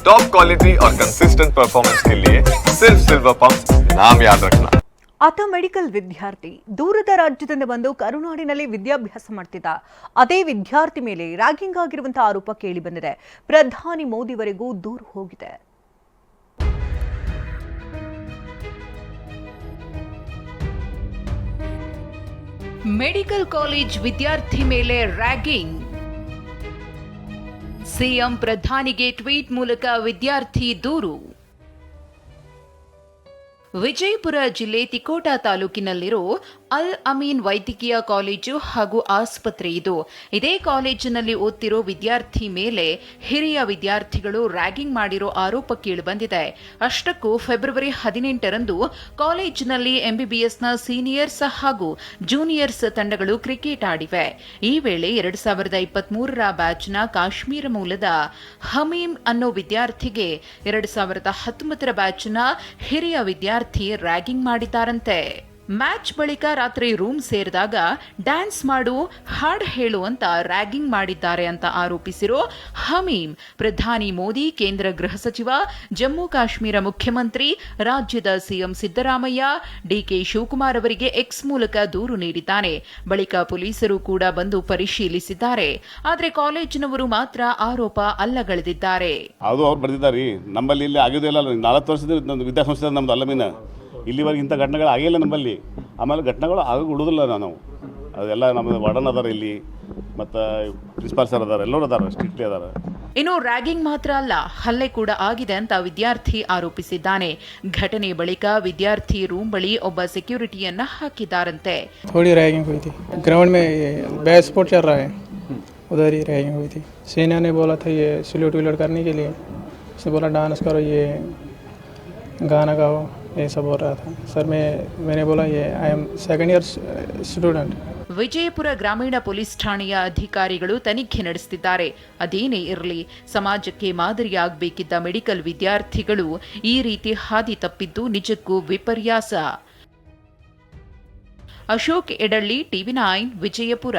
Top quality और consistent performance के लिए सिर्फ सिल्वर पंप नाम याद रखना ಆತ ಮೆಡಿಕಲ್ ವಿದ್ಯಾರ್ಥಿ ದೂರದ ರಾಜ್ಯದಿಂದ ಬಂದು ಕರುನಾಡಿನಲ್ಲಿ ವಿದ್ಯಾಭ್ಯಾಸ ಮಾಡ್ತಿದ್ದ ಅದೇ ವಿದ್ಯಾರ್ಥಿ ಮೇಲೆ ರ್ಯಾಗಿಂಗ್ ಆಗಿರುವಂತಹ ಆರೋಪ ಕೇಳಿ ಬಂದಿದೆ ಪ್ರಧಾನಿ ಮೋದಿವರೆಗೂ ದೂರು ಹೋಗಿದೆ ಮೆಡಿಕಲ್ ಕಾಲೇಜ್ ವಿದ್ಯಾರ್ಥಿ ಮೇಲೆ ರ್ಯಾಗಿಂಗ್ ಸಿಎಂ ಪ್ರಧಾನಿಗೆ ಟ್ವೀಟ್ ಮೂಲಕ ವಿದ್ಯಾರ್ಥಿ ದೂರು. ವಿಜಯಪುರ ಜಿಲ್ಲೆ ತಿಕೋಟ ತಾಲೂಕಿನಲ್ಲಿರೋ ಅಲ್ ಅಮೀನ್ ವೈದ್ಯಕೀಯ ಕಾಲೇಜು ಹಾಗೂ ಆಸ್ಪತ್ರೆ ಇದು. ಇದೇ ಕಾಲೇಜಿನಲ್ಲಿ ಓದ್ತಿರೋ ವಿದ್ಯಾರ್ಥಿ ಮೇಲೆ ಹಿರಿಯ ವಿದ್ಯಾರ್ಥಿಗಳು ರ್ಯಾಗಿಂಗ್ ಮಾಡಿರೋ ಆರೋಪ ಕೇಳಿಬಂದಿದೆ. ಅಷ್ಟಕ್ಕೂ ಫೆಬ್ರವರಿ ಹದಿನೆಂಟರಂದು ಕಾಲೇಜಿನಲ್ಲಿ ಎಂಬಿಬಿಎಸ್ನ ಸೀನಿಯರ್ಸ್ ಹಾಗೂ ಜೂನಿಯರ್ಸ್ ತಂಡಗಳು ಕ್ರಿಕೆಟ್ ಆಡಿವೆ. ಈ ವೇಳೆ ಎರಡ್ ಸಾವಿರದ ಇಪ್ಪತ್ಮೂರರ ಬ್ಯಾಚ್ನ ಕಾಶ್ಮೀರ ಮೂಲದ ಹಮೀಮ್ ಅನ್ನೋ ವಿದ್ಯಾರ್ಥಿಗೆ ಎರಡ್ ಸಾವಿರದ ಹತ್ತೊಂಬತ್ತರ ಬ್ಯಾಚ್ನ ಹಿರಿಯ ವಿದ್ಯಾರ್ಥಿ ರ್ಯಾಗಿಂಗ್ ಮಾಡಿದ್ದಾರಂತೆ. ಮ್ಯಾಚ್ ಬಳಿಕ ರಾತ್ರಿ ರೂಮ್ ಸೇರಿದಾಗ ಡ್ಯಾನ್ಸ್ ಮಾಡು, ಹಾಡು ಹೇಳು ಅಂತ ರ್ಯಾಗಿಂಗ್ ಮಾಡಿದ್ದಾರೆ ಅಂತ ಆರೋಪಿಸಿರೋ ಹಮೀಮ್, ಪ್ರಧಾನಿ ಮೋದಿ, ಕೇಂದ್ರ ಗೃಹ ಸಚಿವ, ಜಮ್ಮು ಕಾಶ್ಮೀರ ಮುಖ್ಯಮಂತ್ರಿ, ರಾಜ್ಯದ ಸಿಎಂ ಸಿದ್ದರಾಮಯ್ಯ, ಡಿಕೆ ಶಿವಕುಮಾರ್ ಅವರಿಗೆ ಎಕ್ಸ್ ಮೂಲಕ ದೂರು ನೀಡಿದ್ದಾನೆ. ಬಳಿಕ ಪೊಲೀಸರು ಕೂಡ ಬಂದು ಪರಿಶೀಲಿಸಿದ್ದಾರೆ. ಆದರೆ ಕಾಲೇಜಿನವರು ಮಾತ್ರ ಆರೋಪ ಅಲ್ಲಗಳೆದಿದ್ದಾರೆ. ಅದು ಅವ್ರು ಬರೆದಿದ್ದಾರೆ ನಮ್ಮಲ್ಲಿ ಇಲ್ಲಿ ಆಗಿದೆಯಲ್ಲ ನಾಲ್ಕು ವರ್ಷದ ಒಂದು ವಿದ್ಯಾಸಂಸ್ಥೆ ನಮ್ದು ಅಲ್ಲಮೀನ ಇಲ್ಲಿವರೆಗೆ ಇಂಥ ಘಟನೆಗಳು ಆಗಿಲ್ಲ ನಮ್ಮಲ್ಲಿ ಆಮೇಲೆ ಘಟನೆಗಳು ಆಗ ಉಳಿದಿಲ್ಲ ನಾವು ಅದೆಲ್ಲ ನಮ್ಮ ವಾರ್ಡನ್ ಅದಾರ ಇಲ್ಲಿ ಮತ್ತು ಪ್ರಿನ್ಸಿಪಾಲ್ ಸರ್ ಅದಾರ ಎಲ್ಲರೂ ಅದಾರ ಸ್ಟ್ರಿಕ್ಟ್ಲಿ ಅದಾರ ಇನ್ನು ರ್ಯಾಗಿಂಗ್ ಮಾತ್ರ ಅಲ್ಲ ಹಲ್ಲೆ ಕೂಡ ಆಗಿದೆ ಅಂತ ವಿದ್ಯಾರ್ಥಿ ಆರೋಪಿಸಿದ್ದಾನೆ ಘಟನೆ ಬಳಿಕ ವಿದ್ಯಾರ್ಥಿ ರೂಮ್ ಬಳಿ ಒಬ್ಬ ಸೆಕ್ಯೂರಿಟಿಯನ್ನ ಹಾಕಿದ್ದಾರಂತೆ थोड़ी रैगिंग हुई थी ग्राउंड में ये बैच स्पोर्ट चल रहा है उधर ही रैगिंग हुई थी सीनियर ने बोला था ये सल्यूट विल्यूट करने के लिए उसने बोला डांस करो ये गाना गाओ ये सब हो रहा था सर मैं मैंने बोला ये I am second year student Vijayapura ಗ್ರಾಮೀಣ ಪೊಲೀಸ್ ಠಾಣೆಯ ಅಧಿಕಾರಿಗಳು ತನಿಖೆ ನಡೆಸುತ್ತಿದ್ದಾರೆ ಅದೇನೇ ಇರಲಿ ಸಮಾಜಕ್ಕೆ ಮಾದರಿಯಾಗಬೇಕಿದ್ದ ಮೆಡಿಕಲ್ ವಿದ್ಯಾರ್ಥಿಗಳು ಈ ರೀತಿ ಹಾದಿ ತಪ್ಪಿದ್ದು ನಿಜಕ್ಕೂ ವಿಪರ್ಯಾಸ ಅಶೋಕ್ ಎಡಳ್ಳಿ ಟಿವಿ ನೈನ್ ವಿಜಯಪುರ